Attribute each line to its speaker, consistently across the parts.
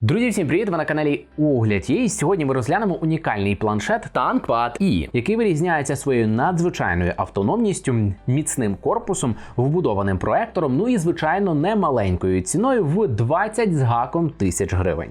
Speaker 1: Друзі, всім привіт! Ви на каналі Огляд є. І сьогодні ми розглянемо унікальний планшет ThinkPad E, який вирізняється своєю надзвичайною автономністю, міцним корпусом, вбудованим проектором, ну і звичайно немаленькою ціною в 20 з гаком тисяч гривень.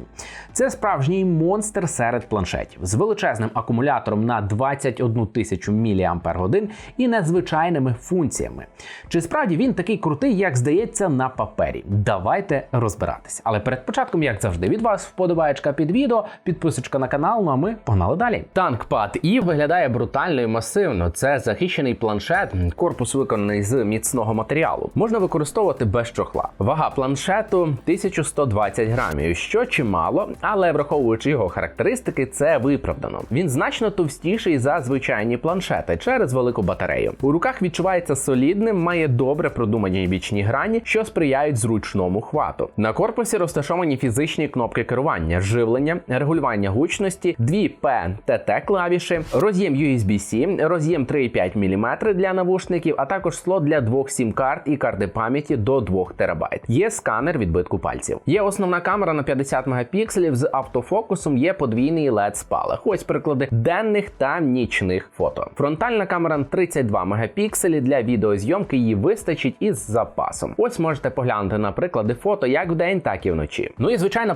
Speaker 1: Це справжній монстр серед планшетів з величезним акумулятором на 21 тисячу мАч і надзвичайними функціями. Чи справді він такий крутий, як здається, на папері? Давайте розбиратись. Але перед початком, як завжди, від вас вподобаєчка під відео, підписочка на канал. Ну а ми погнали далі. ThinkPad і виглядає брутально і масивно. Це захищений планшет, корпус виконаний з міцного матеріалу. Можна використовувати без чохла. Вага планшету 1120 грамів, що чимало, але враховуючи його характеристики, це виправдано. Він значно товстіший за звичайні планшети через велику батарею. У руках відчувається солідним, має добре продумані бічні грані, що сприяють зручному хвату. На корпусі розташовані фізичні кнопки керування, живлення, регулювання гучності, дві P TT клавіші, роз'єм USB-C, роз'єм 3,5 мм для навушників, а також слот для двох сім-карт і карти пам'яті до 2 ТБ. Є сканер відбитку пальців. Є основна камера на 50 мегапікселів з автофокусом. Є подвійний LED спалах. Ось приклади денних та нічних фото. Фронтальна камера на 32 мегапікселі для відеозйомки її вистачить із запасом. Ось можете поглянути на приклади фото як вдень, так і вночі. Ну і звичайно,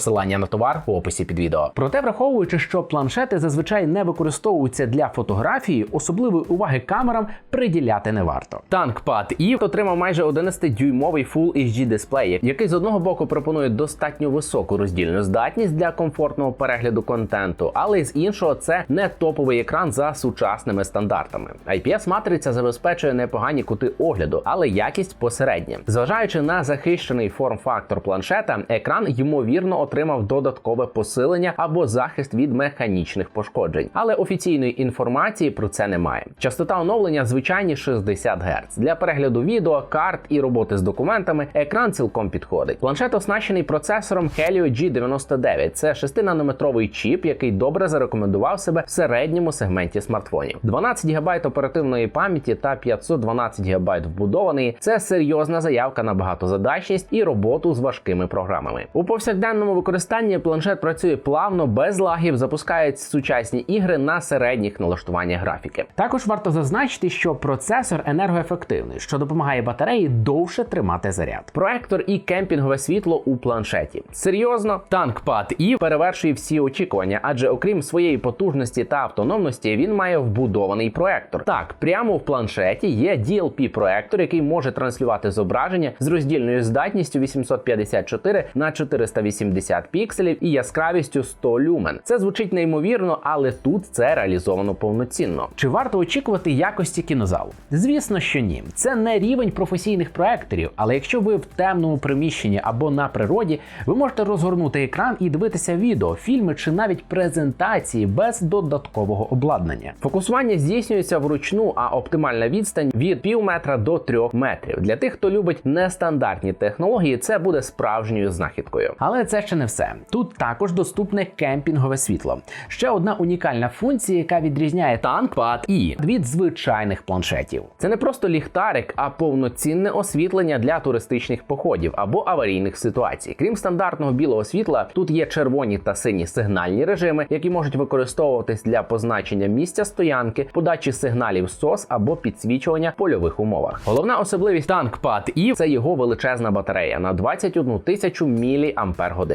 Speaker 1: Посилання на товар в описі під відео. Проте, враховуючи, що планшети зазвичай не використовуються для фотографії, особливої уваги камерам приділяти не варто. ThinkPad E отримав майже 11-дюймовий Full HD дисплей, який з одного боку пропонує достатньо високу роздільну здатність для комфортного перегляду контенту, але з іншого це не топовий екран за сучасними стандартами. IPS-матриця забезпечує непогані кути огляду, але якість посередня. Зважаючи на захищений форм-фактор планшета, екран ймовірно отримав додаткове посилення або захист від механічних пошкоджень. Але офіційної інформації про це немає. Частота оновлення звичайні 60 Гц. Для перегляду відео, карт і роботи з документами екран цілком підходить. Планшет оснащений процесором Helio G99. Це 6-нанометровий чіп, який добре зарекомендував себе в середньому сегменті смартфонів. 12 ГБ оперативної пам'яті та 512 ГБ вбудованої це серйозна заявка на багатозадачність і роботу з важкими програмами. У повсякденному використанні планшет працює плавно, без лагів, запускають сучасні ігри на середніх налаштуваннях графіки. Також варто зазначити, що процесор енергоефективний, що допомагає батареї довше тримати заряд. Проектор і кемпінгове світло у планшеті. Серйозно, ThinkPad і перевершує всі очікування, адже окрім своєї потужності та автономності, він має вбудований проектор. Так, прямо в планшеті є DLP-проектор, який може транслювати зображення з роздільною здатністю 854 на 480 пікселів і яскравістю 100 люмен. Це звучить неймовірно, але тут це реалізовано повноцінно. Чи варто очікувати якості кінозалу? Звісно, що ні. Це не рівень професійних проекторів, але якщо ви в темному приміщенні або на природі, ви можете розгорнути екран і дивитися відео, фільми чи навіть презентації без додаткового обладнання. Фокусування здійснюється вручну, а оптимальна відстань від пів метра до трьох метрів. Для тих, хто любить нестандартні технології, це буде справжньою знахідкою. Але це ще не все. Тут також доступне кемпінгове світло. Ще одна унікальна функція, яка відрізняє ThinkPad E від звичайних планшетів. Це не просто ліхтарик, а повноцінне освітлення для туристичних походів або аварійних ситуацій. Крім стандартного білого світла, тут є червоні та сині сигнальні режими, які можуть використовуватись для позначення місця стоянки, подачі сигналів SOS або підсвічування в польових умовах. Головна особливість ThinkPad E – це його величезна батарея на 21 тисячу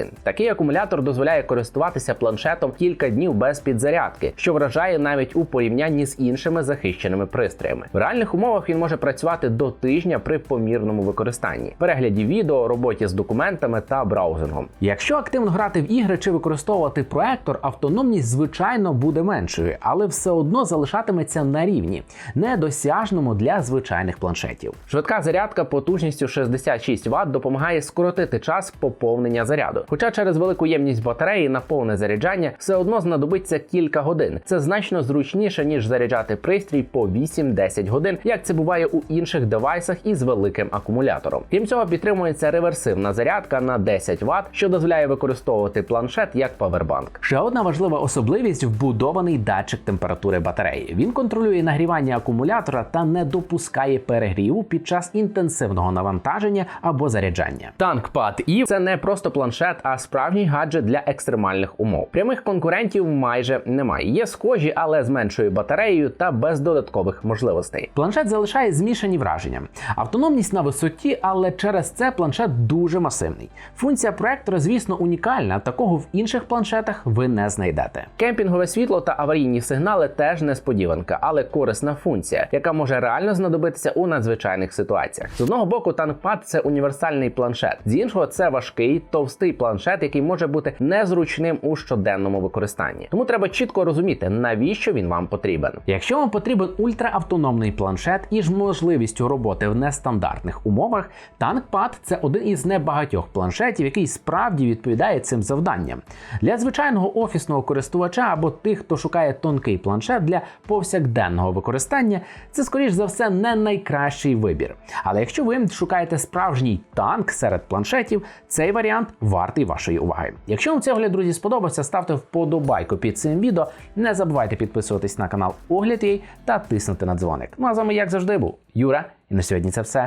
Speaker 1: мАч. Такий акумулятор дозволяє користуватися планшетом кілька днів без підзарядки, що вражає навіть у порівнянні з іншими захищеними пристроями. В реальних умовах він може працювати до тижня при помірному використанні, перегляді відео, роботі з досокументами та браузингом. Якщо активно грати в ігри чи використовувати проектор, автономність звичайно буде меншою, але все одно залишатиметься на рівні, недосяжному для звичайних планшетів. Швидка зарядка потужністю 66 Вт допомагає скоротити час поповнення заряду. Хоча через велику ємність батареї на повне заряджання все одно знадобиться кілька годин. Це значно зручніше ніж заряджати пристрій по 8-10 годин, як це буває у інших девайсах із великим акумулятором. Крім цього, підтримується реверсивна зарядка на 10 Вт, що дозволяє використовувати планшет як павербанк. Ще одна важлива особливість вбудований датчик температури батареї. Він контролює нагрівання акумулятора та не допускає перегріву під час інтенсивного навантаження або заряджання. TankPad E – це не просто планшет, а справжній гаджет для екстремальних умов. Прямих конкурентів майже немає. Є схожі, але з меншою батареєю та без додаткових можливостей. Планшет залишає змішані враження. Автономність на висоті, але через це планшет дуже масивний. Функція проектора, звісно, унікальна. Такого в інших планшетах ви не знайдете. Кемпінгове світло та аварійні сигнали теж несподіванка, але корисна функція, яка може реально знадобитися у надзвичайних ситуаціях. З одного боку, TankPad – це універсальний планшет, з іншого це важкий товстий планшет, який може бути незручним у щоденному використанні. Тому треба чітко розуміти, навіщо він вам потрібен. Якщо вам потрібен ультраавтономний планшет із можливістю роботи в нестандартних умовах, TankPad – це один із небагатьох планшетів, який справді відповідає цим завданням. Для звичайного офісного користувача або тих, хто шукає тонкий планшет для повсякденного використання, це скоріш за все не найкращий вибір. Але якщо ви шукаєте справжній танк серед планшетів, цей варіант вартий вашої уваги. Якщо вам цей огляд, друзі, сподобався, ставте вподобайку під цим відео. Не забувайте підписуватись на канал Огляд.ua та тиснути на дзвоник. Ну а з вами, як завжди, був Юра, і на сьогодні це все.